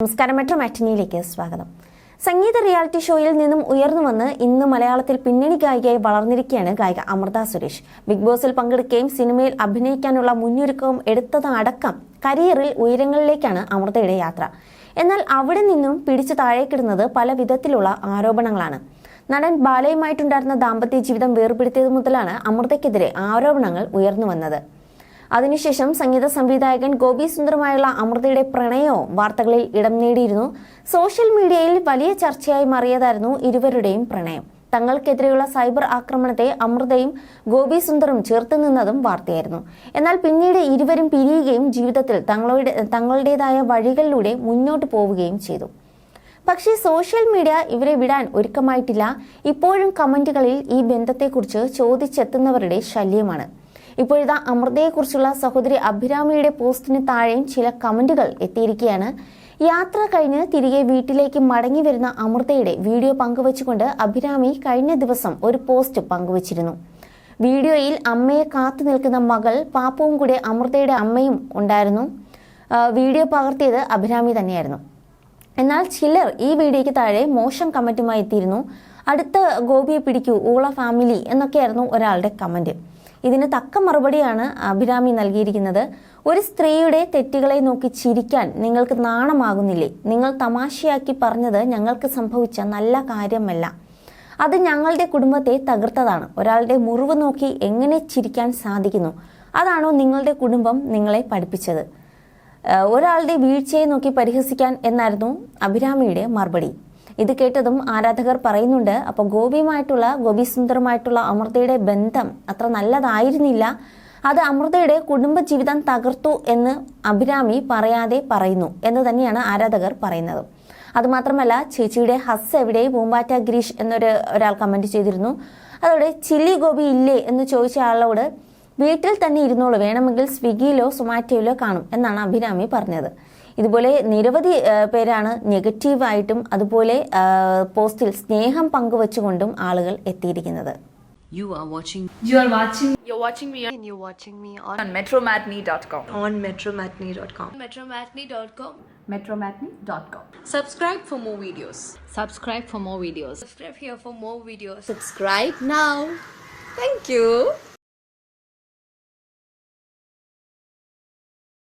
നമസ്കാരം. മെട്രോ മാറ്റിനിയിലേക്ക് സ്വാഗതം. സംഗീത റിയാലിറ്റി ഷോയിൽ നിന്നും ഉയർന്നു വന്ന് ഇന്ന് മലയാളത്തിൽ പിന്നണി ഗായികയായി വളർന്നിരിക്കുകയാണ് ഗായിക അമൃത സുരേഷ്. ബിഗ് ബോസിൽ പങ്കെടുക്കുകയും സിനിമയിൽ അഭിനയിക്കാനുള്ള മുന്നൊരുക്കവും എടുത്തതടക്കം കരിയറിൽ ഉയരങ്ങളിലേക്കാണ് അമൃതയുടെ യാത്ര. എന്നാൽ അവിടെ നിന്നും പിടിച്ചു താഴേക്കിടുന്നത് പല വിധത്തിലുള്ള ആരോപണങ്ങളാണ്. നടൻ ബാലയുമായിട്ടുണ്ടായിരുന്ന ദാമ്പത്യ ജീവിതം വേർപെടുത്തിയത് മുതലാണ് അമൃതയ്ക്കെതിരെ ആരോപണങ്ങൾ ഉയർന്നു വന്നത് അതിനുശേഷം സംഗീത സംവിധായകൻ ഗോപി സുന്ദറുമായുള്ള അമൃതയുടെ പ്രണയവും വാർത്തകളിൽ ഇടം നേടിയിരുന്നു. സോഷ്യൽ മീഡിയയിൽ വലിയ ചർച്ചയായി മാറിയതായിരുന്നു ഇരുവരുടെയും പ്രണയം. തങ്ങൾക്കെതിരെയുള്ള സൈബർ ആക്രമണത്തെ അമൃതയും ഗോപി സുന്ദറും ചേർത്ത് നിന്നതും വാർത്തയായിരുന്നു. എന്നാൽ പിന്നീട് ഇരുവരും പിരിയുകയും ജീവിതത്തിൽ തങ്ങളുടെ തങ്ങളുടേതായ വഴികളിലൂടെ മുന്നോട്ട് പോവുകയും ചെയ്തു. പക്ഷേ സോഷ്യൽ മീഡിയ ഇവരെ വിടാൻ ഒരുക്കമായിട്ടില്ല. ഇപ്പോഴും കമന്റുകളിൽ ഈ ബന്ധത്തെക്കുറിച്ച് ചോദിച്ചെത്തുന്നവരുടെ ശല്യമാണ്. ഇപ്പോഴിതാ അമൃതയെക്കുറിച്ചുള്ള സഹോദരി അഭിരാമിയുടെ പോസ്റ്റിന് താഴെയും ചില കമന്റുകൾ എത്തിയിരിക്കുകയാണ്. യാത്ര കഴിഞ്ഞ് തിരികെ വീട്ടിലേക്ക് മടങ്ങി വരുന്ന അമൃതയുടെ വീഡിയോ പങ്കുവച്ചുകൊണ്ട് അഭിരാമി കഴിഞ്ഞ ദിവസം ഒരു പോസ്റ്റ് പങ്കുവച്ചിരുന്നു. വീഡിയോയിൽ അമ്മയെ കാത്തു നിൽക്കുന്ന മകൾ പാപ്പവും കൂടെ അമൃതയുടെ അമ്മയും ഉണ്ടായിരുന്നു. വീഡിയോ പകർത്തിയത് അഭിരാമി തന്നെയായിരുന്നു. എന്നാൽ ചിലർ ഈ വീഡിയോയ്ക്ക് താഴെ മോശം കമന്റുമായി എത്തിയിരുന്നു. അടുത്ത ഗോപിയെ പിടിക്കൂ ഓള ഫാമിലി എന്നൊക്കെയായിരുന്നു ഒരാളുടെ കമന്റ്. ഇതിന് തക്ക മറുപടിയാണ് അഭിരാമി നൽകിയിരിക്കുന്നത്. ഒരു സ്ത്രീയുടെ തെറ്റുകളെ നോക്കി ചിരിക്കാൻ നിങ്ങൾക്ക് നാണമാകുന്നില്ലേ? നിങ്ങൾ തമാശയാക്കി പറഞ്ഞത് ഞങ്ങൾക്ക് സംഭവിച്ച നല്ല കാര്യമല്ല. അത് ഞങ്ങളുടെ കുടുംബത്തെ തകർത്തതാണ്. ഒരാളുടെ മുറിവ് നോക്കി എങ്ങനെ ചിരിക്കാൻ സാധിക്കുന്നു? അതാണോ നിങ്ങളുടെ കുടുംബം നിങ്ങളെ പഠിപ്പിച്ചത്. ഒരാളുടെ വീഴ്ചയെ നോക്കി പരിഹസിക്കാൻ എന്നായിരുന്നു അഭിരാമിയുടെ മറുപടി. ഇത് കേട്ടതും ആരാധകർ പറയുന്നുണ്ട് അപ്പോൾ ഗോപിയുമായിട്ടുള്ള ഗോപിസുന്ദരമായിട്ടുള്ള അമൃതയുടെ ബന്ധം അത്ര നല്ലതായിരുന്നില്ല. അത് അമൃതയുടെ കുടുംബജീവിതം തകർത്തു എന്ന് അഭിരാമി പറയാതെ പറയുന്നു എന്ന് തന്നെയാണ് ആരാധകർ പറയുന്നത്. അതുമാത്രമല്ല ചേച്ചിയുടെ ഹസ് എവിടെ? പൂമ്പാറ്റ ഗിരീഷ് എന്നൊരു ഒരാൾ കമന്റ് ചെയ്തിരുന്നു. അതോടെ ചില്ലി ഗോപി ഇല്ലേ? എന്ന് ചോദിച്ച ആളോട് വീട്ടിൽ തന്നെ ഇരുന്നോളൂ വേണമെങ്കിൽ സ്വിഗ്ഗിയിലോ സൊമാറ്റോയിലോ കാണും എന്നാണ് അഭിരാമി പറഞ്ഞത്. ഇതുപോലെ നിരവധി പേരാണ് നെഗറ്റീവായിട്ടും അതുപോലെ പോസ്റ്റിൽ സ്നേഹം പങ്കുവച്ചുകൊണ്ടും ആളുകൾ എത്തിയിരിക്കുന്നത് You are watching You are watching You're watching me on, and you're watching me on, on metromatney.com. on metromatney.com. metromatney.com. metromatney.com. Subscribe for more videos. subscribe for more videos. Subscribe here for more videos. Subscribe now. Thank you.